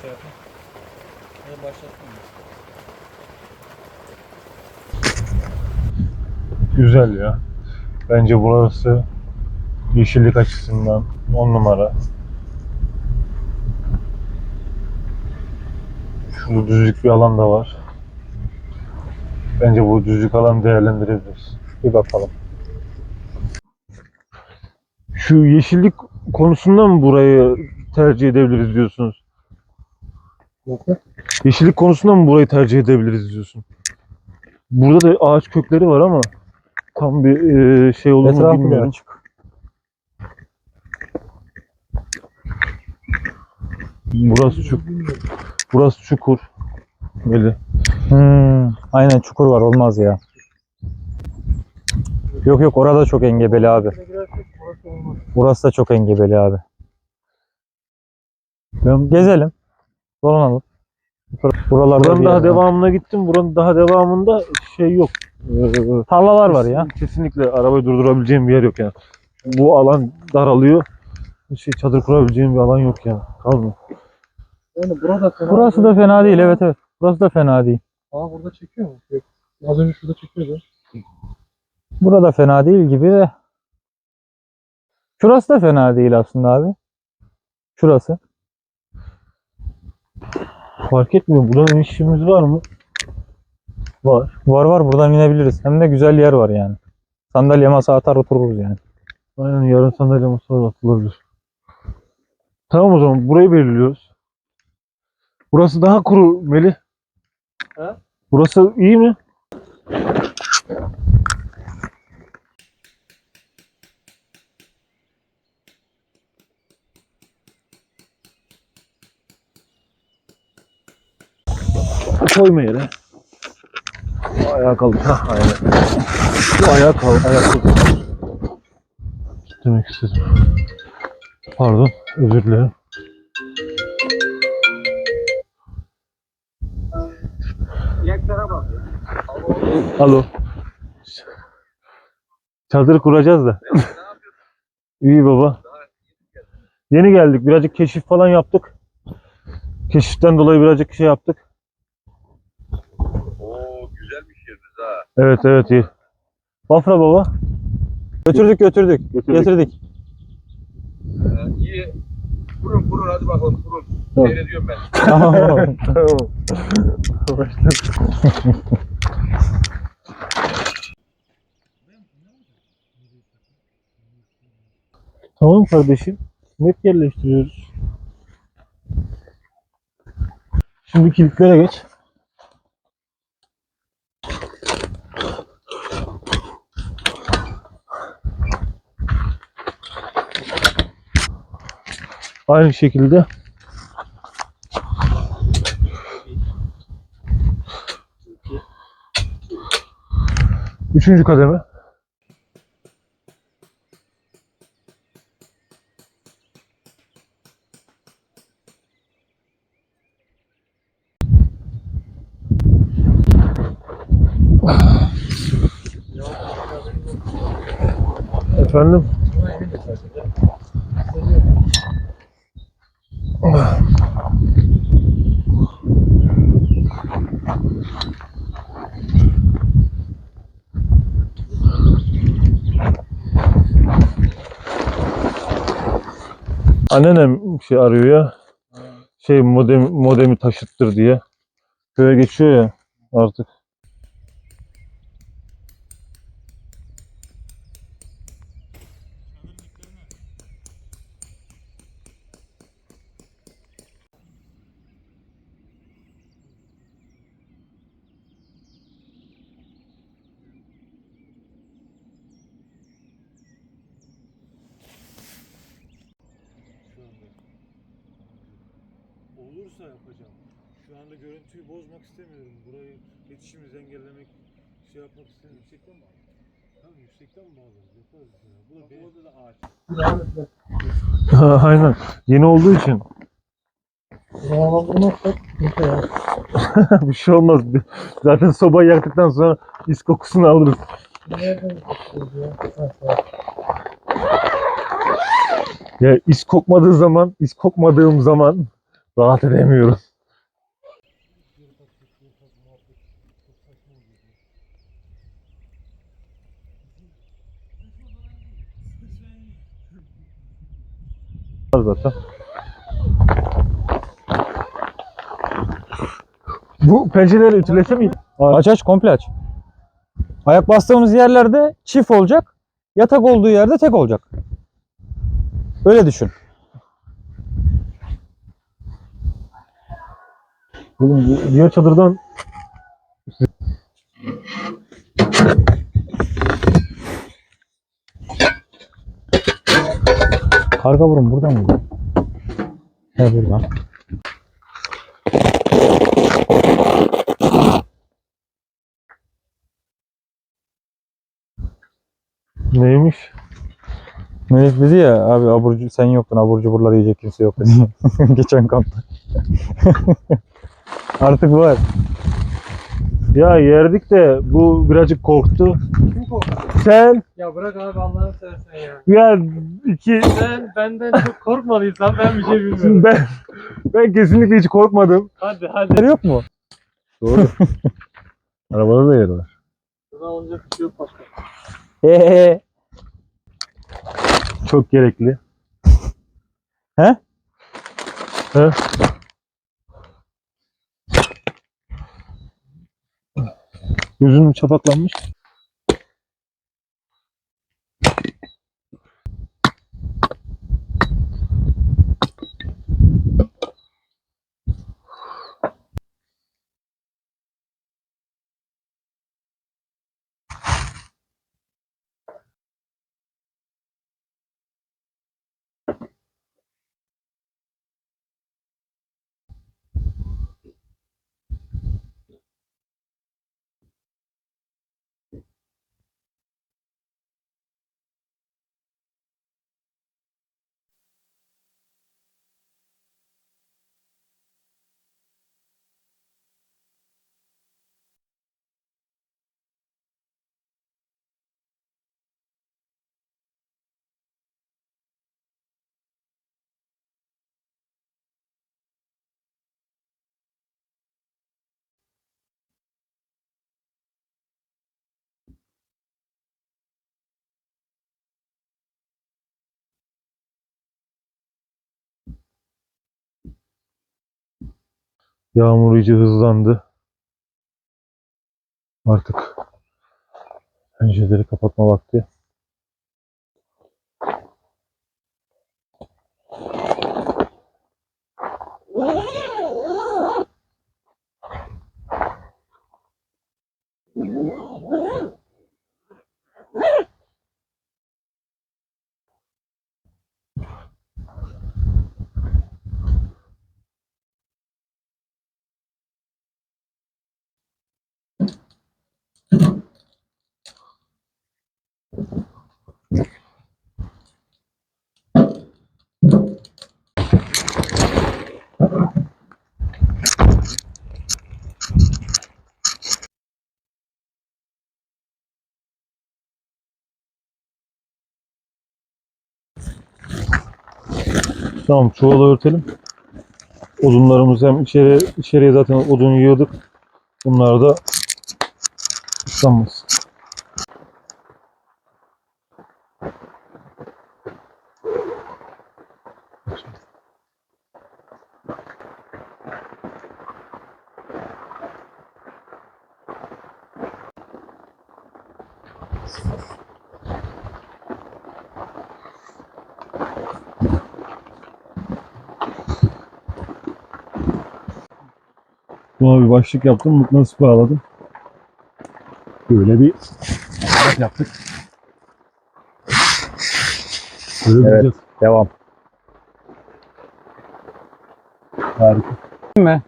şey yapayım. Hadi başlatmayayım. Güzel ya. Bence burası yeşillik açısından 10 numara. Şurada düzlük bir alan da var. Bence bu düzlük alan değerlendirebiliriz. Bir bakalım. Şu yeşillik konusunda mı burayı tercih edebiliriz diyorsunuz? Yeşillik konusunda mı burayı tercih edebiliriz diyorsun? Burada da ağaç kökleri var ama tam bir e, şey olur mu Etrafı bilmiyorum. açık. Burası çuk Burası çukur. Böyle. Hmm, aynen çukur var olmaz ya. Yok yok orada çok engebeli abi. Burası da çok engebeli abi. Ben Gezelim. Dolanalım. Buralarda buranın bir daha var. devamına gittim. Buranın daha devamında şey yok. Ee, Tarlalar var ya. Kesinlikle arabayı durdurabileceğim bir yer yok yani. Bu alan daralıyor. Şey çadır kurabileceğim bir alan yok yani. Kalmıyor. Yani burada fena Burası da fena değil evet evet. Burası da fena değil. Aa burada çekiyor mu? Yok. Az önce şurada çekiyordu. Burada fena değil gibi de. Şurası da fena değil aslında abi. Şurası. Fark etmiyor. Buradan inişimiz var mı? Var. Var var buradan inebiliriz. Hem de güzel yer var yani. Sandalye masa atar otururuz yani. Aynen yarın sandalye masalar atılabilir. Tamam o zaman burayı belirliyoruz. Burası daha kuru Melih. He? Burası iyi mi? Koyma yere. Ayağa kaldır. Hah aynen. Şu ayağa kaldır. Ayağa kaldır. Demek istedim. Pardon. Özür dilerim. Alo. Çadır kuracağız da. İyi baba. Yeni geldik. Birazcık keşif falan yaptık. Keşiften dolayı birazcık şey yaptık. Evet evet iyi. Bafra baba. Götürdük götürdük. Götürdük. Getirdik. Ee, iyi. Kurun kurun hadi bakalım kurun. Tamam. Seyrediyorum ben. Tamam. Tamam. Tamam kardeşim. Net yerleştiriyoruz. Şimdi kilitlere geç. Aynı şekilde Üçüncü kademe. Efendim? Anneannem şey arıyor ya. Şey modem modemi taşıttır diye. Köye geçiyor ya artık. Olursa yapacağım. Şu anda görüntüyü bozmak istemiyorum. Burayı iletişimimizi engellemek, şey yapmak istemiyorum. Yüksekten mi Tamam yüksekten mi bağlarız? Yaparız ya. Bu da benim. Da ağaç. Aynen. Yeni olduğu için. Havalandırmazsak sıkıntı ya. bir şey olmaz. Zaten sobayı yaktıktan sonra is kokusunu alırız. Ya? İz kokmadığı zaman, iz kokmadığım zaman rahat edemiyorum. zaten. Bu pencereleri ütülese miydi? Aç aç komple aç. Ayak bastığımız yerlerde çift olacak. Yatak olduğu yerde tek olacak. Öyle düşün. Oğlum diğer çadırdan Karga burun buradan mı? He buradan. neymiş? Melek dedi ya abi aburcu sen yoktun abur cuburları yiyecek kimse yok dedi. Geçen kampta. Artık var. Ya yerdik de bu birazcık korktu. Kim korktu? Sen Ya bırak abi Allah'ını seversen ya. ya iki Sen benden çok korkmadıysan ben bir şey bilmiyorum. ben ben kesinlikle hiç korkmadım. Hadi hadi. Yer yok mu? Doğru. Arabada da yer var. Buna alınacak bir şey yok başka. Hehehe. Çok gerekli. He? He? Gözünün çapaklanmış. Yağmur iyice hızlandı. Artık pencereleri kapatma vakti. Tamam çuvala örtelim. Odunlarımızı hem içeri, içeriye zaten odun yığdık. Bunlar da ıslanmasın. Buna bir başlık yaptım. Mıknatıs bağladım. Böyle bir yaptık. Böyle Evet. gideceğiz. Devam. Harika. mi?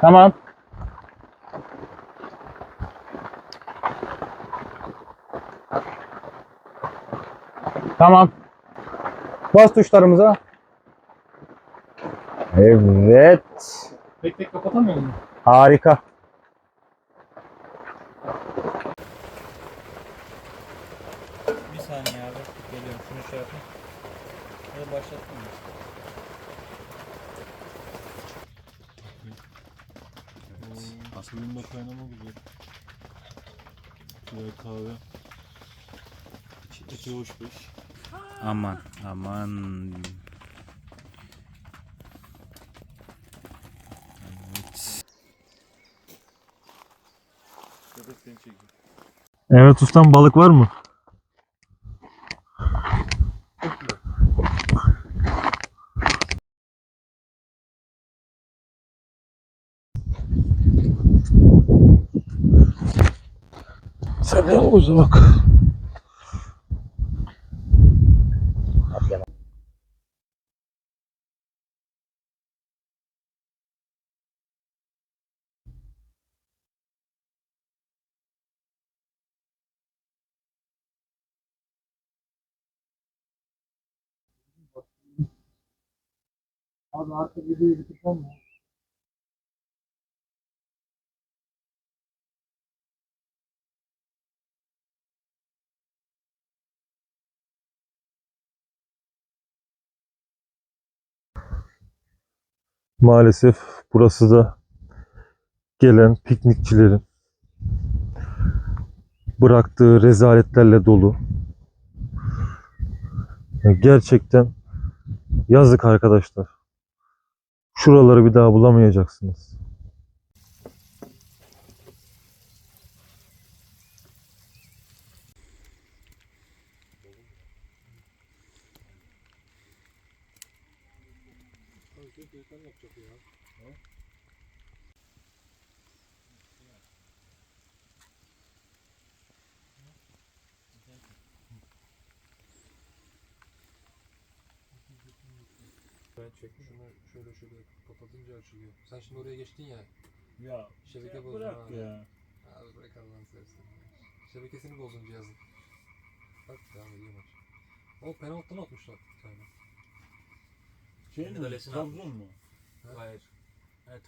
Tamam. Tamam. Bas tuşlarımıza. Evet. Tek tek kapatamıyor musun? Harika. Bir saniye. şey yapma. Hadi başlattım. Suyunda kaynama güzel. Güzel kahve. İçi hoş beş. Aman aman. Evet. Köpek seni çekiyor. Evet ustam balık var mı? Senden uzak. Abi artık videoyu bitirsem mi? Maalesef burası da gelen piknikçilerin bıraktığı rezaletlerle dolu. Gerçekten yazık arkadaşlar. Şuraları bir daha bulamayacaksınız. Ben çektim. Şunu şöyle şöyle kapatınca açılıyor. Sen şimdi oraya geçtin ya. Ya Şebeke bozdun bırak abi. ya. Abi bırak Allah'ını seversen. Şebekesini bozdun cihazın. Bak devam ediyor maç. O penaltıdan atmışlar bir tane. Şey mi? Trabzon mu? Hayır. Yani